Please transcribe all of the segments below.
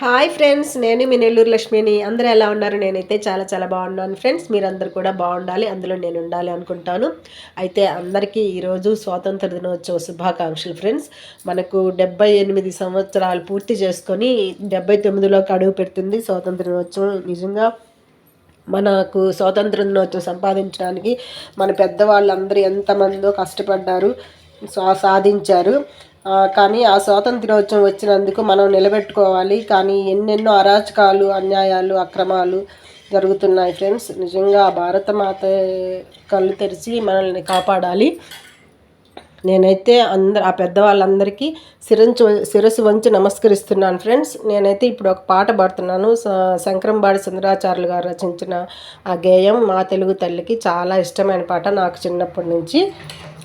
Hi friends నేను మీ నెల్లూరు లక్ష్మిని. అందరూ ఎలా ఉన్నారు? నేనైతే చాలా చాలా బాగున్నాను ఫ్రెండ్స్ మీరందరూ కూడా బాగుండాలి. అందులో నేను ఉండాలి అనుకుంటాను. అయితే అందరికీ ఈరోజు స్వాతంత్ర దినోత్సవ శుభాకాంక్షలు ఫ్రెండ్స్ మనకు డెబ్బై ఎనిమిది సంవత్సరాలు పూర్తి చేసుకొని డెబ్బై తొమ్మిదిలోకి అడుగు పెడుతుంది స్వాతంత్ర దినోత్సవం. నిజంగా మనకు స్వాతంత్ర దినోత్సవం సంపాదించడానికి మన పెద్దవాళ్ళందరూ ఎంతమందో కష్టపడ్డారు సాధించారు. కానీ ఆ స్వాతంత్ర దినోత్సవం వచ్చినందుకు మనం నిలబెట్టుకోవాలి. కానీ ఎన్నెన్నో అరాచకాలు అన్యాయాలు అక్రమాలు జరుగుతున్నాయి ఫ్రెండ్స్. నిజంగా భారత మాత కళ్ళు తెరిచి మనల్ని కాపాడాలి. నేనైతే అందరు ఆ పెద్దవాళ్ళందరికీ శిరంచు శిరస్సు వంచి నమస్కరిస్తున్నాను ఫ్రెండ్స్. నేనైతే ఇప్పుడు ఒక పాట పాడుతున్నాను. శంకరంబాడి సుందరాచార్యులు గారు రచించిన ఆ గేయం మా తెలుగు తల్లికి చాలా ఇష్టమైన పాట నాకు చిన్నప్పటి నుంచి.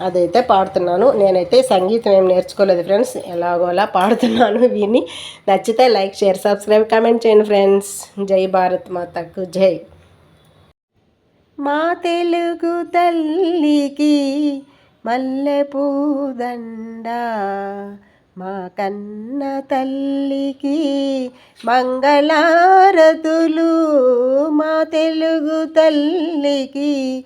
అదైతే పాడుతున్నాను. నేనైతే సంగీతం ఏం నేర్చుకోలేదు ఫ్రెండ్స్. ఎలాగోలా పాడుతున్నాను విని నచ్చితే లైక్ షేర్ సబ్స్క్రైబ్ కామెంట్ చేయండి ఫ్రెండ్స్. జై భారత్ మాతకు. జై. మా తెలుగు తల్లికి మల్లెపూదండ మా కన్న తల్లికి మంగళారతులు మా తెలుగు తల్లికి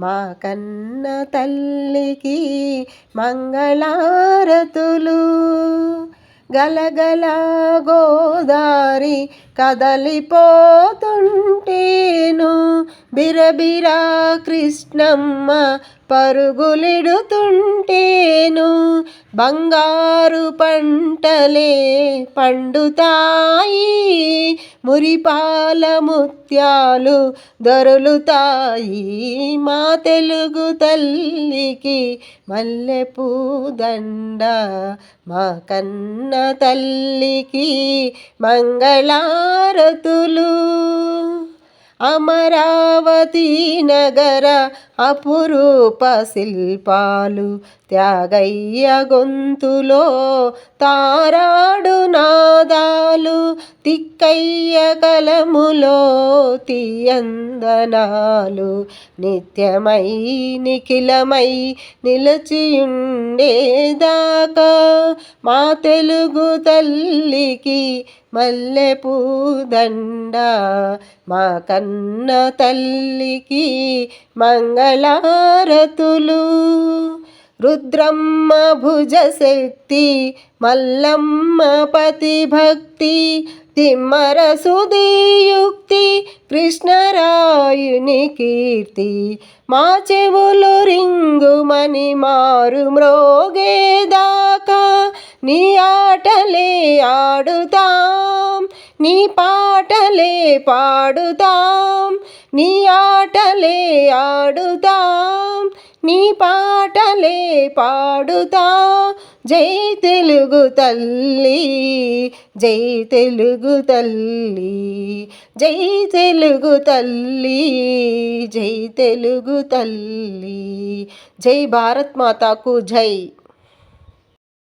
మా కన్న తల్లికి మంగళారతులు. గలగల గోదారి కదలిపోతుంటేను. బిరబిరా కృష్ణమ్మ పరుగులిడుతుంటేను బంగారు పంటలే పండుతాయి మురిపాల ముత్యాలు దొరులుతాయి. మా తెలుగు తల్లికి మల్లెపూదండ మా కన్న తల్లికి మంగళారతులు. అమరావతి నగర అపురూప శిల్పాలు త్యాగయ్య గొంతులో తారాడు నాదాలు తిక్కయ్య కలములో తీయందనాలు. నిత్యమై నిఖిలమై నిలచియుండేదాకా మా తెలుగు తల్లికి మల్లెపూదండ మా కన్న తల్లికి మంగళారతులు. రుద్రమ్మ భుజశక్తి మల్లమ్మ పతిభక్తి తిమ్మరసుదీయుక్తి కృష్ణరాయుని కీర్తి. మా చెవులు రింగుమని మారు మ్రోగేదాకా నీ ఆటలే ఆడుతా. నీ పాటలే పాడుతాం నీ ఆటలే ఆడుతాం నీ పాటలే పాడుతా. జై తెలుగు తల్లి జై తెలుగు తల్లి జై తెలుగు తల్లి జై తెలుగు తల్లి జై భారత్ మాతాకు జై.